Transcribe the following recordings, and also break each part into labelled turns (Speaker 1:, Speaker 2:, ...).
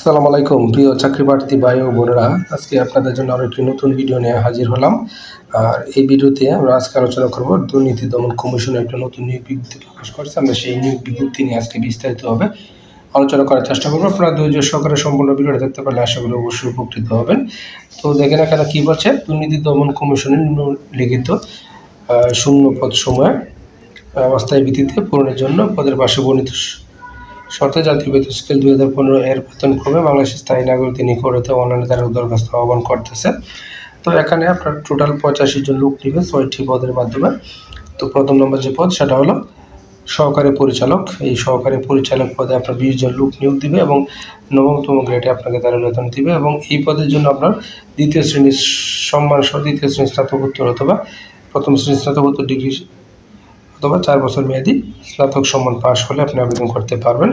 Speaker 1: আসসালামু আলাইকুম। প্রিয় চাকরি প্রার্থী ভাই ও বোনেরা, আজকে আপনাদের জন্য আরও একটি নতুন ভিডিও নিয়ে হাজির হলাম। আর এই ভিডিওতে আমরা আজকে আলোচনা করব দুর্নীতি দমন কমিশন একটা নতুন নিয়োগ বিজ্ঞপ্তি প্রকাশ করেছে। আমরা সেই নিয়োগ বিজ্ঞপ্তি নিয়ে আজকে বিস্তারিতভাবে আলোচনা করার চেষ্টা করব। আপনারা ধৈর্য সহকারে সম্পূর্ণ ভিডিওটা দেখতে পারলে আশা করি অবশ্যই উপকৃত হবেন। তো দেখেন এখানে কী বলছে, দুর্নীতি দমন কমিশনের নিম্নলিখিত শূন্য পদ সময় অস্থায়ী ভিত্তিতে পূরণের জন্য পদের পাশে বর্ণিত শর্তে জাতীয় বেতন স্কেল দুই হাজার পনেরো এর বেতন ক্রমে বাংলাদেশের স্থায়ী নাগরিকদের নিকটতে অনলাইনে তারা দরখাস্ত আহ্বান করতেছে। তো এখানে আপনার টোটাল পঁচাশি জন লোক নিবে ছয়টি পদের মাধ্যমে। তো প্রথম নম্বর যে পদ, সেটা হলো সহকারী পরিচালক। এই সহকারী পরিচালক পদে আপনার বিশ জন লোক নিয়োগ দিবে এবং নবমতম গ্রেডে আপনাকে তারা বেতন দিবে এবং এই পদের জন্য আপনার দ্বিতীয় শ্রেণির সম্মান সহ দ্বিতীয় শ্রেণির স্নাতকোত্তর অথবা প্রথম শ্রেণির স্নাতকোত্তর ডিগ্রি অথবা চার বছর মেয়াদি স্নাতক সম্মান পাশ হলে আপনি আবেদন করতে পারবেন।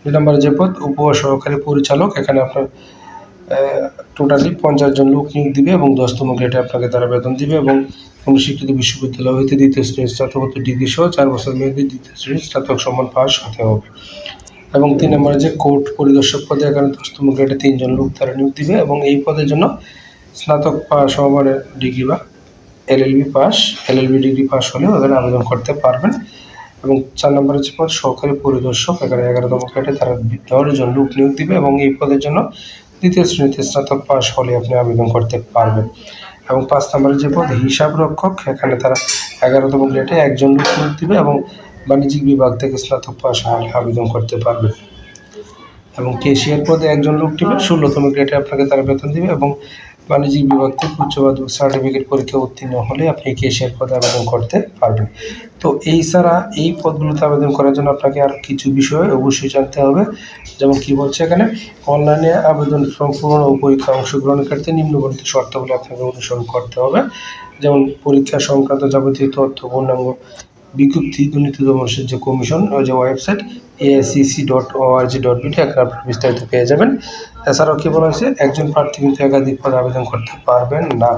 Speaker 1: দুই নম্বরে যে পদ উপ সহকারী পরিচালক, এখানে আপনার টোটালি পঞ্চাশ জন লোক নিয়োগ দিবে এবং দশতম গ্রেডে আপনাকে তারা বেতন দিবে এবং কোনো স্বীকৃত বিশ্ববিদ্যালয় হইতে দ্বিতীয় শ্রেণির স্নাতকোত্তর ডিগ্রি সহ চার বছর মেয়াদি দ্বিতীয় শ্রেণির স্নাতক সম্মান পাশ হতে হবে। এবং তিন নম্বরে যে কোর্ট পরিদর্শক পদে, এখানে দশতম গ্রেডে তিনজন লোক তারা নিয়োগ দিবে এবং এই পদের জন্য স্নাতক পাশ হওয়ার ডিগ্রি বা LLB pass LLB degree pass হলে ওখানে আবেদন করতে পারবেন। এবং চার নম্বরে যে পদ সহকারী পরিদর্শক, এখানে এগারোতম গ্রেডে তারা দশজন লোক নিয়োগ দিবে এবং এই পদের জন্য দ্বিতীয় শ্রেণীতে স্নাতক পাস হলে আপনি আবেদন করতে পারবেন। এবং পাঁচ নম্বরে যে পদ, হিসাব রক্ষক, এখানে তারা এগারোতম গ্রেডে একজন লোক নিয়োগ দিবে এবং বাণিজ্যিক বিভাগ থেকে স্নাতক পাস হলে আবেদন করতে পারবেন। এবং কেশিয়ার পদে একজন লোক দিবে, ষোলোতম গ্রেডে আপনাকে তারা বেতন দিবে এবং বাণিজ্যিক বিভাগ থেকে উচ্চ মাধ্যমিক সার্টিফিকেট পরীক্ষা উত্তীর্ণ হলে আপনি কেশিয়ার পদে আবেদন করতে পারবেন। তো এই ছাড়া এই পদগুলোতে আবেদন করার জন্য আপনাকে আর কিছু বিষয় অবশ্যই জানতে হবে। যেমন কি বলছে এখানে, অনলাইনে আবেদন ফর্ম পূরণ ও পরীক্ষা অংশগ্রহণের ক্ষেত্রে নিম্নবর্ণিত শর্তাবলী আপনাকে অনুসরণ করতে হবে। যেমন পরীক্ষা সংক্রান্ত যাবতীয় তথ্য, পূর্ণাঙ্গ বিজ্ঞপ্তি দুর্নীতি দমনের যে কমিশন যে website AICC dot ORG dot BT আপনারা বিস্তারিত পেয়ে যাবেন। এছাড়াও কী বলা হয়েছে, একজন প্রার্থী কিন্তু একাধিক পদে আবেদন করতে পারবেন না।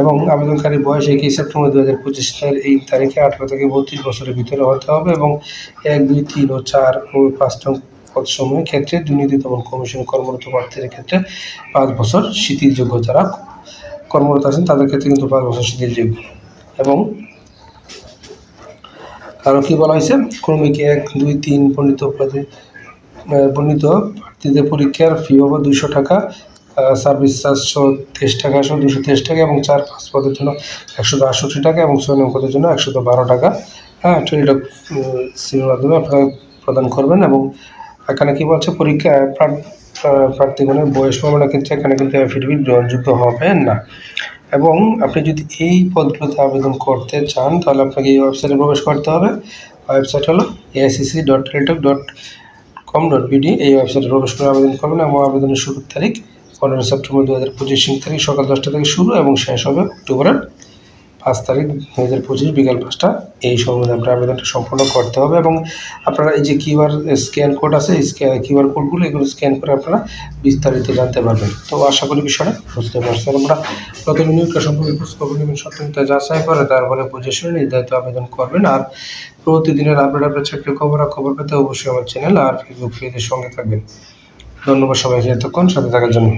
Speaker 1: এবং আবেদনকারী বয়স একই সেপ্টেম্বর দু হাজার পঁচিশ এই তারিখে আঠারো থেকে বত্রিশ বছরের ভিতরে হতে হবে এবং এক, দুই, তিন ও চার ও পাঁচ নং পদ সময়ের ক্ষেত্রে দুর্নীতি দমন কমিশন কর্মরত প্রার্থীদের ক্ষেত্রে পাঁচ বছর শিথিলযোগ্য যারা কর্মরত আছেন, তাদের ক্ষেত্রে কিন্তু পাঁচ বছর শিথিলযোগ্য। এবং আরও কী বলা হয়েছে? ক্রমিক এক, দুই, তিন বর্ণিত বর্ণিত প্রার্থীদের পরীক্ষার ফি হবে দুশো টাকা সার্ভিস চারশো তেইশ টাকা একশো দুশো তেইশ টাকা এবং চার পাঁচ পদের জন্য একশো আটষট্টি টাকা এবং ছয় নং পদের জন্য একশো বারো টাকা। হ্যাঁ টেলিটক সিমের মাধ্যমে আপনারা প্রদান করবেন এবং এখানে কী বলছে? পরীক্ষা প্রার- প্রার্থীগণের বয়স প্রমাণের ক্ষেত্রে এখানে কিন্তু অ্যাফিডেভিট গ্রহণযোগ্য হবে না। এবং আপনি যদি এই পদগুলোতে আবেদন করতে চান, তাহলে আপনাকে এই ওয়েবসাইটে প্রবেশ করতে হবে। ওয়েবসাইট হলো AICC dot Teletalk dot com dot BD এই ওয়েবসাইটে প্রবেশ করে আবেদন করবেন এবং আবেদনের শুরুর তারিখ পনেরো সেপ্টেম্বর দু হাজার পঁচিশ তারিখ সকাল দশটা থেকে শুরু এবং শেষ হবে অক্টোবরের পাঁচ তারিখ দু হাজার পঁচিশ বিকাল পাঁচটা, এই সময় আপনার আবেদনটা সম্পূর্ণ করতে হবে এবং আপনারা এই যে কিউআর স্ক্যান কোড আছে কিউআর কোডগুলো এগুলো স্ক্যান করে আপনারা বিস্তারিত জানতে পারবেন। তো আশা করি বিষয়টা বুঝতে পারছেন। আমরা প্রথমে নিয়োগটা সম্পর্কে খোঁজ খবর নেবেন সত্যতা যাচাই করে তারপরে বুঝে শুনে নির্ধারিত আবেদন করবেন। আর প্রতিদিনের আপডেট আপনার চাকরি খবর খবর পেতে অবশ্যই আমার চ্যানেল আর ফেসবুক পেজের সঙ্গে থাকবেন। ধন্যবাদ সবাইকে এতক্ষণ, সাথে থাকার জন্য।